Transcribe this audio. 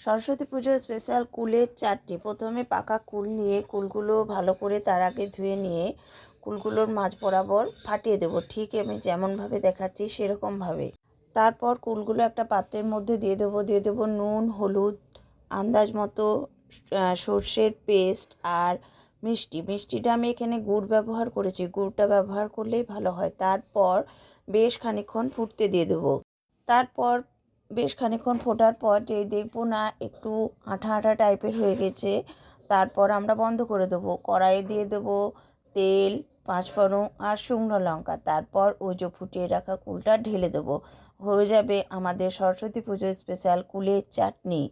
সরস্বতী পুজোর স্পেশাল কুলের চারটি। প্রথমে পাকা কুল নিয়ে কুলগুলো ভালো করে তার আগে ধুয়ে নিয়ে কুলগুলোর মাঝ বরাবর ফাটিয়ে দেবো। ঠিক আমি যেমনভাবে দেখাচ্ছি সেরকমভাবে। তারপর কুলগুলো একটা পাত্রের মধ্যে দিয়ে দেবো। দিয়ে দেবো নুন, হলুদ, আন্দাজ মতো সর্ষের পেস্ট আর মিষ্টি। মিষ্টিটা আমি এখানে গুড় ব্যবহার করেছি। গুড়টা ব্যবহার করলেই ভালো হয়। তারপর বেশ খানিক্ষণ ফুটতে দিয়ে দেবো। তারপর বেশ খানিকক্ষণ ফোটার পর যেই দেখব না একটু আঠা আঠা টাইপের হয়ে গেছে, তারপর আমরা বন্ধ করে দেবো। কড়াইয়ে দিয়ে দেবো তেল, পাঁচফোড়ন আর শুকনো লঙ্কা। তারপর ওই যে ফুটিয়ে রাখা কুলটা ঢেলে দেবো। হয়ে যাবে আমাদের সরস্বতী পুজোর স্পেশাল কুলের চাটনি।